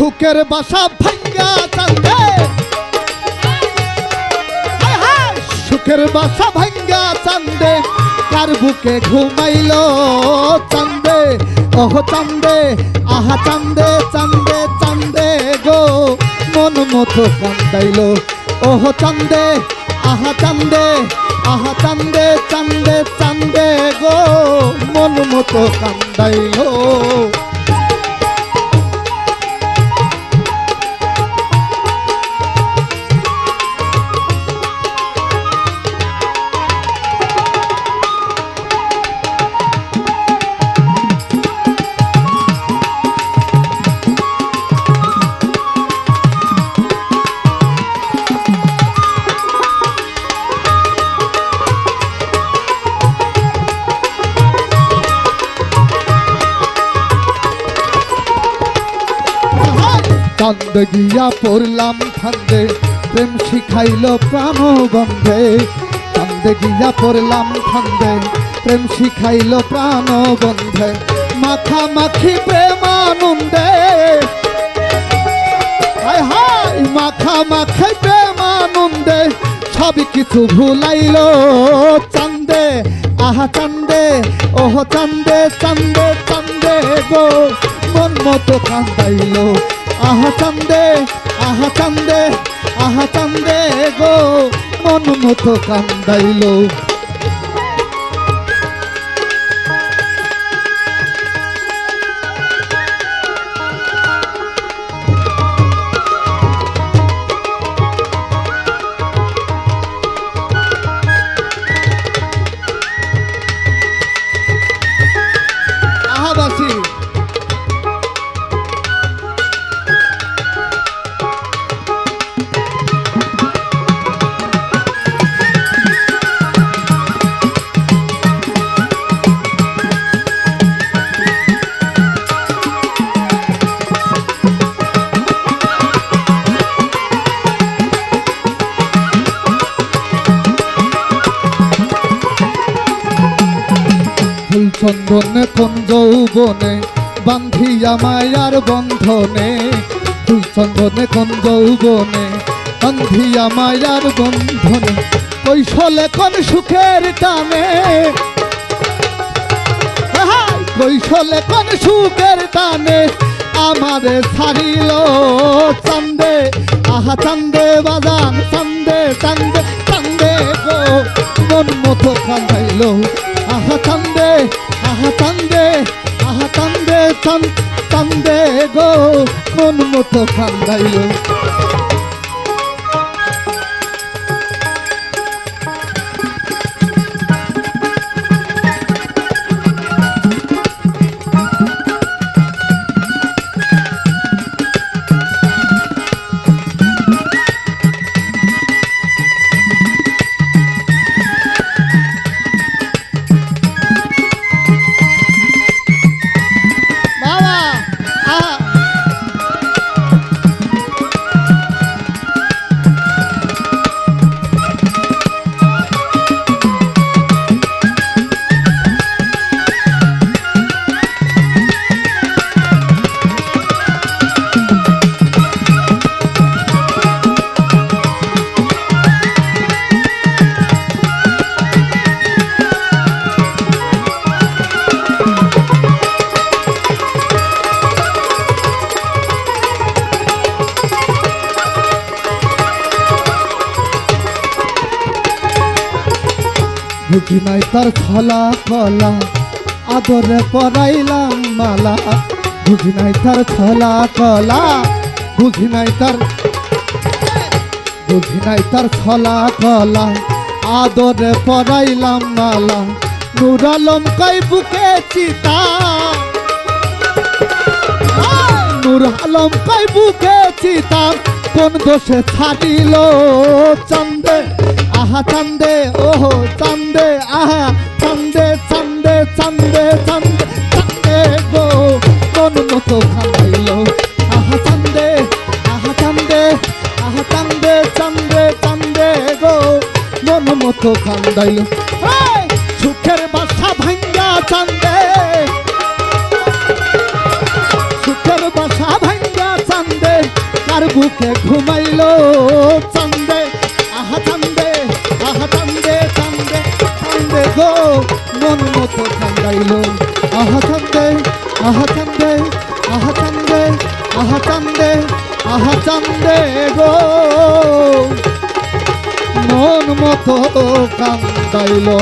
সুখের বাসা ভাঙ্গা চান্দে সুখের বাসা ভাঙ্গা চান্দে কার বুকে ঘুমাইলো চান্দে ওহ চান্দে আহা চান্দে চান্দে চান্দে গো। মন মতো কান্দাইলো। ওহ চান্দে আহা চান্দে আহা চান্দে চান্দে চান্দে গো। মন মতো কান্দাইলো। চান্দ গিয়া পড়লাম ফান্দে, প্রেম শিখাইল প্রাণ বন্ধে চান্দ গিয়া পড়লাম ফান্দে, প্রেম শিখাইল প্রাণ বন্ধে মাখা মাখি প্রেমানন্দে। হায়, মাখা মাখে প্রেমানন্দে। সবই কিছু ভুলাইল, চান্দে। আহা, চান্দে, ওহ, চান্দে চান্দে চান্দে গো। মন মতো কান্দাইল আহা চান্দে আহা চান্দে আহা চান্দে গো। মন মতো কান্দাইল। চন্দনে কোন যৌবনে? বান্ধিয়া মায়ার বন্ধনে। চন্দনে কোন যৌবনে? বান্ধিয়া মায়ার বন্ধনে। কৈশলে কোন সুখের টানে? কৈশলে কোন সুখের টানে? আমারে ছাড়িল চান্দে। আহা, চান্দে বাজান, চান্দে চান্দে চান্দে গো। মন মতো কান্দাইল। আহা, চান্দে আহা কান্দে আহা কান্দে কান্দে গো মন মতো কান্দাইল। বুঝি নাই তার ছলা কলা আদরে পরাইলাম মালা। বুঝি নাই তার ছলা কলা বুঝি নাই তার বুঝি নাই তার ছলা কলা আদরে পরাইলাম মালা। নুর আলম কই বুকে চিতা? নূর আলম কই বুকে চিতা? কোন দোষে ছাড়িল চন্দে? আহা, চান্দে, ওহো, চান্দে, আহা, চান্দে চান্দে চান্দে চান্দে চান্দে গো, মন মতো খাইল আহা, চান্দে আহা চান্দে আহা, চান্দে চান্দে চান্দে গো, মন মতো কান্দাইল সুখের বাসা ভাঙ্গা চান্দে। সুখের বাসা ভাঙ্গা চান্দে, কার বুকে ঘুমাইলো? গো, মন মতো চান্দাইলো আহা চান্দে আহা চান্দে আহা চান্দে আহা চান্দে আহা চান্দে গো। মন মতো কান্দাইলো।